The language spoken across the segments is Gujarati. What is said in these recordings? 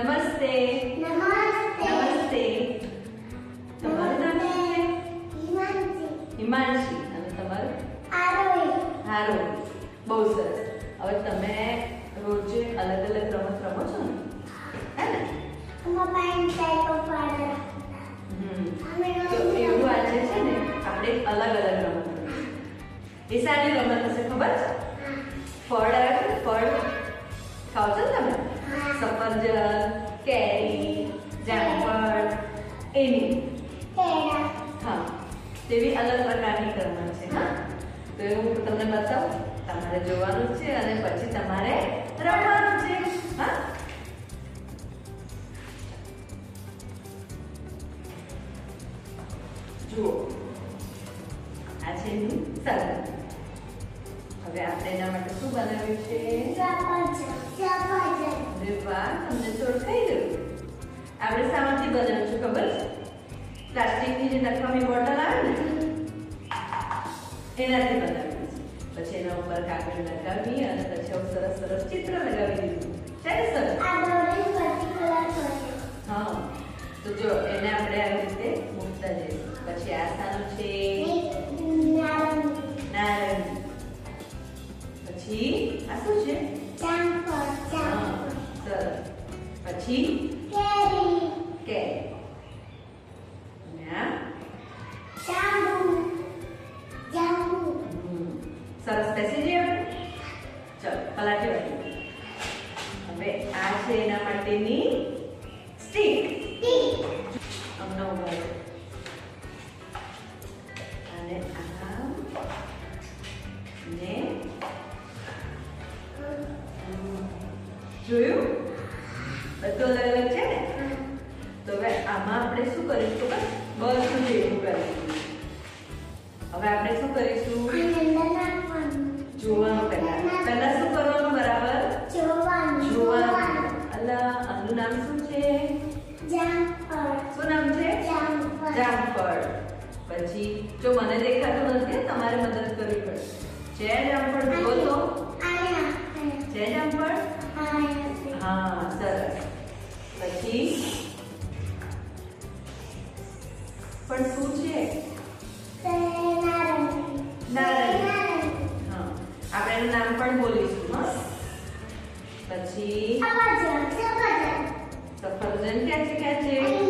નમસ્તે. નમસ્તે. નમસ્તે. તમારું નામ શું છે? હિમાંશી. હિમાંશી. અને તમારું? આરોહી. આરોહી. બહુ સરસ. હવે તમે રોજ અલગ અલગ રમત રમો છો ને? હે ને? મમ્મા એવું આજે છે ને આપણે અલગ અલગ રમત એ સારી રમત હશે ખબર? છે ફળ ફળ ખાવ છો તમે? સફરજન કેરી જામફળ એની હા તેવી અલગ પ્રકારની કરવાની છે હા? તો એ હું તમને બતાવું. તમારે જોવાનું છે અને પછી તમારે રમવાનું છે હા? જુઓ. આ છે એનું સરળ હવે આપણે એના માટે શું બનાવ્યું છે? અરે વાહ, તમને તો ઓળખાઈ ગયું. આપણે શામાંથી બનાવ્યું છે, ખબર? પ્લાસ્ટિકની જે નકામી બોટલ આવે ને, એનાથી બનાવ્યું પછી એના ઉપર કાગળ લગાવી અને પછી સરસ સરસ ચિત્ર લગાવી દીધું. છે ને પછી કેરી કે અને આ જાંબુ જાંબુ હમ, સરસ બેસી જઈએ આપણે ચલો પલાટી વાળી હવે આ છે એના માટેની સ્ટીક ટી અમને ઊભા રહો. અને આમ ને હમ. જોયું બધું અલગ અલગ છે ને? તો હવે આમાં આપણે શું કરીશું ખબર? બધું ભેગું કરીશું. હવે આપણે શું કરીશું? જોવાનું પહેલા. પહેલા શું કરવાનું બરાબર? જોવાનું જોવાનું. અલા આનું નામ શું છે? જામફળ. શું નામ છે? જામફળ. જામફળ. પછી જો મને દેખાતું નથી તમારે મદદ કરવી પડશે. છે જામફળ જુઓ તો છે જામફળ. હા. પછી સફરજન સફરજન સફરજન ક્યાં છે ક્યાં છે અહીં,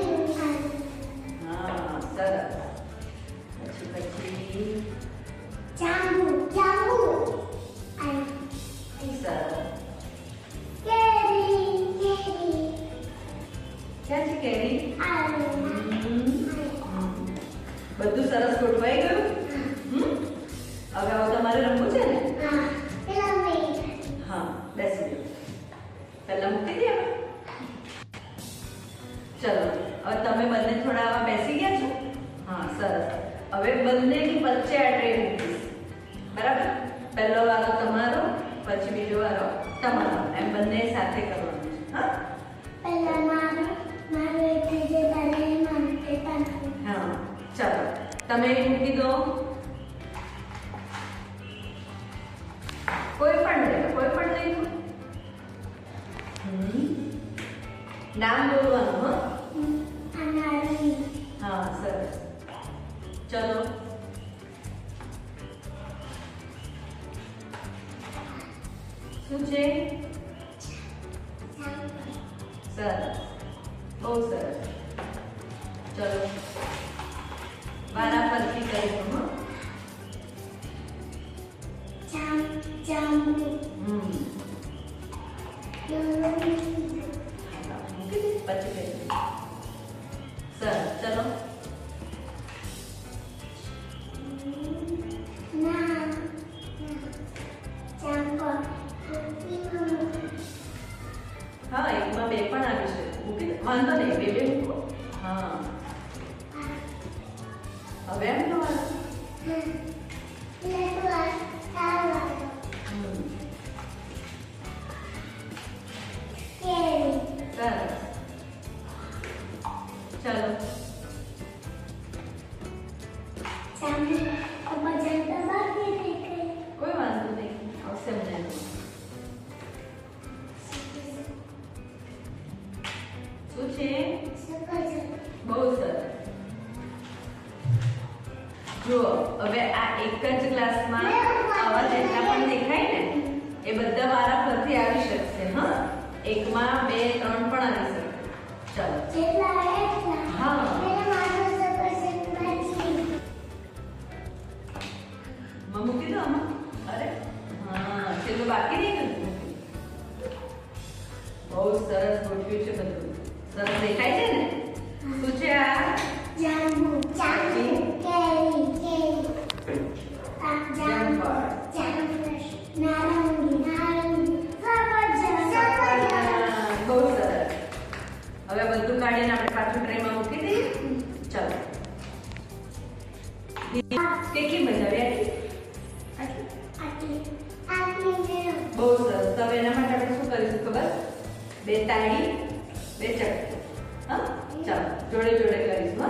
હા સરસ પછી પછી જાંબુ જાંબુ અહીં. સરસ કેરી કેરી ક્યાં છે કેરી આલુ હમ. હમ. બધું સરસ ગોઠવાઈ ગયું હમ? હવે હવે તમારે રમવું છે હવે બંનેની વચ્ચે આ ટ્રે મૂકીશ. બરાબર? પહેલો વારો તમારો પછી બીજો વારો તમારો. એમ બંને સાથે કરવાનું હા? મારું મારું તારું. હા. ચાલો. તમે મૂકી દો. કોઈ પણ નહીં કોઈ પણ હમ. નામ બોલવાનું હો. હા સરસ. ચલો શું છે જાંબુ સરસ બહુ સરસ ચલો વારા પરથી કરીશું હો જામ જાંબુ વાંધો નહીં બે બે હા. હવે એમ શું છે બહુ સરસ. જુઓ હવે બાકી નહીં બહુ સરસ ગોઠવ્યું છે બધું. સરસ દેખાય છે ને? શું છે આ જાંબુ જાંબુ કેરી કેરી જાંબુ બહુ સરસ. હવે બધું કાઢીને આપણે પાછું મૂકી દઈએ. ચાલો. કેટલી મજા આવી? બહુ સરસ. હવે એના માટે આપણે શું કરીશું ખબર? બે તાળી. બે ચટકી હા? ચાલો જોડે જોડે કરીશું